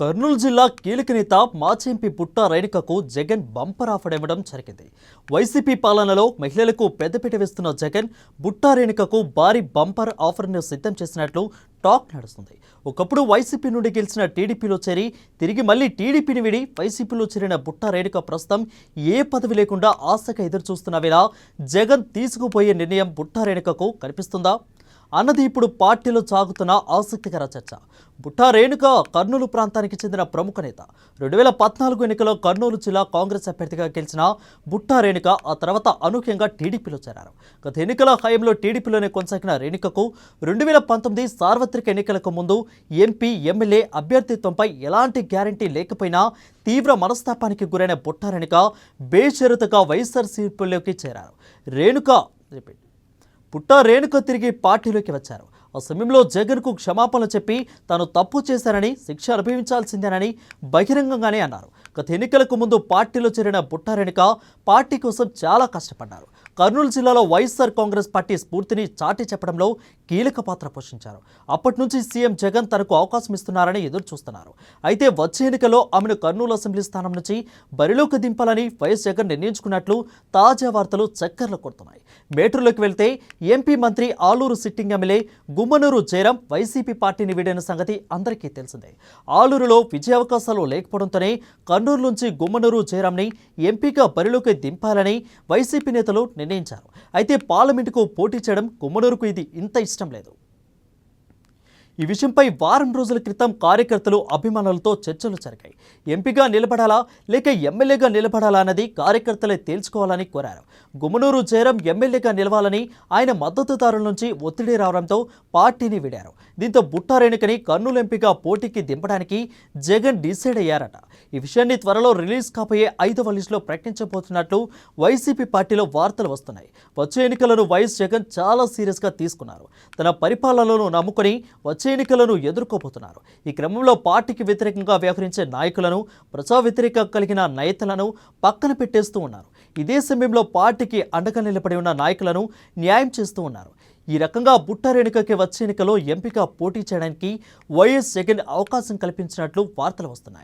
కర్నూలు జిల్లా కీలక నేత మాజీ ఎంపీ పుట్ట రేణుకకు జగన్ బంపర్ ఆఫర్ ఇవ్వడం జరిగింది. వైసీపీ పాలనలో మహిళలకు పెద్దపీట వేస్తున్న జగన్ బుట్టా రేణుకకు భారీ బంపర్ ఆఫర్ను సిద్ధం చేసినట్లు టాక్ నడుస్తుంది. ఒకప్పుడు వైసీపీ నుండి గెలిచిన టీడీపీలో చేరి తిరిగి మళ్ళీ టీడీపీని విడి వైసీపీలో చేరిన బుట్టా రేణుక ప్రస్తుతం ఏ పదవి లేకుండా ఆశగా ఎదురు చూస్తున్న వేళ జగన్ తీసుకుపోయే నిర్ణయం బుట్టా రేణుకకు కనిపిస్తుందా? అన్నది ఇప్పుడు పార్టీలో సాగుతున్న ఆసక్తికర చర్చ. బుట్టా రేణుక కర్నూలు ప్రాంతానికి చెందిన ప్రముఖ నేత. రెండు వేల పద్నాలుగు ఎన్నికల్లో కర్నూలు జిల్లా కాంగ్రెస్ అభ్యర్థిగా గెలిచిన బుట్టా రేణుక ఆ తర్వాత అనూహ్యంగా టీడీపీలో చేరారు. గత ఎన్నికల హయాంలో టీడీపీలోనే కొనసాగిన రేణుకకు రెండు వేల పంతొమ్మిది సార్వత్రిక ఎన్నికలకు ముందు ఎంపీ ఎమ్మెల్యే అభ్యర్థిత్వంపై ఎలాంటి గ్యారంటీ లేకపోయినా తీవ్ర మనస్తాపానికి గురైన బుట్టా రేణుక బేషరతుగా వైఎస్ఆర్సీపీలోకి చేరారు. రేణుక రిపీట్. పుట్ట రేణుక తిరిగి పార్టీలోకి వచ్చారు. ఆ సమయంలో జగన్కు క్షమాపణలు చెప్పి తాను తప్పు చేశానని శిక్ష అనుభవించాల్సిందేనని బహిరంగంగానే అన్నారు. గత ఎన్నికలకు ముందు పార్టీలో చేరిన బుట్ట పార్టీ కోసం చాలా కష్టపడ్డారు. కర్నూలు జిల్లాలో వైఎస్ఆర్ కాంగ్రెస్ పార్టీ స్ఫూర్తిని చాటి చెప్పడంలో కీలక పాత్ర పోషించారు. అప్పటి నుంచి సీఎం జగన్ తనకు అవకాశం ఇస్తున్నారని ఎదురు చూస్తున్నారు. అయితే వచ్చే ఎన్నికల్లో ఆమెను కర్నూలు అసెంబ్లీ స్థానం నుంచి బరిలోకి దింపాలని వైఎస్ జగన్ నిర్ణయించుకున్నట్లు తాజా వార్తలు చక్కర్లు కొడుతున్నాయి. మేటూరులోకి వెళ్తే ఎంపీ మంత్రి Aluru sitting MLA Gummanur Jayaram YCP పార్టీని వీడిన సంగతి అందరికీ తెలిసిందే. ఆలూరులో విజయావకాశాలు లేకపోవడంతోనే కర్నూలు నుంచి గుమ్మనూరు జయరాంని ఎంపీగా బరిలోకి దింపాలని వైసీపీ నేతలు నిర్ణయించారు. అయితే పార్లమెంటుకు పోటీ చేయడం గుమ్మనూరుకు ఇది ఇంత ఇష్టం లేదు. ఈ విషయంపై వారం రోజుల క్రితం కార్యకర్తలు అభిమానులతో చర్చలు జరిగాయి. ఎంపీగా నిలబడాలా లేక ఎమ్మెల్యేగా నిలబడాలా అన్నది కార్యకర్తలే తేల్చుకోవాలని కోరారు. గుమ్మనూరు జయరాం ఎమ్మెల్యేగా నిలవాలని ఆయన మద్దతుదారుల నుంచి ఒత్తిడి రావడంతో పార్టీని వీడారు. దీంతో బుట్టారేణుకని కర్నూలు ఎంపీగా పోటీకి దింపడానికి జగన్ డిసైడ్ అయ్యారట. ఈ విషయాన్ని త్వరలో రిలీజ్ కాబోయే ఐదవ లిస్టులో ప్రకటించబోతున్నట్లు వైసీపీ పార్టీలో వార్తలు వస్తున్నాయి. వచ్చే ఎన్నికలను వైఎస్ జగన్ చాలా సీరియస్గా తీసుకున్నారు. తన పరిపాలనను నమ్ముకొని వచ్చే ఎన్నికలను ఎదుర్కోబోతున్నారు. ఈ క్రమంలో పార్టీకి వ్యతిరేకంగా వ్యవహరించే నాయకులను ప్రజా వ్యతిరేకం కలిగిన నేతలను పక్కన పెట్టేస్తూ ఉన్నారు. ఇదే సమయంలో పార్టీకి అండగా నిలబడి ఉన్న నాయకులను న్యాయం చేస్తూ ఉన్నారు. ఈ రకంగా బుట్టారేణుకకి వచ్చే ఎన్నికలో ఎంపిక పోటీ చేయడానికి వైఎస్ జగన్ అవకాశం కల్పించినట్లు వార్తలు వస్తున్నాయి.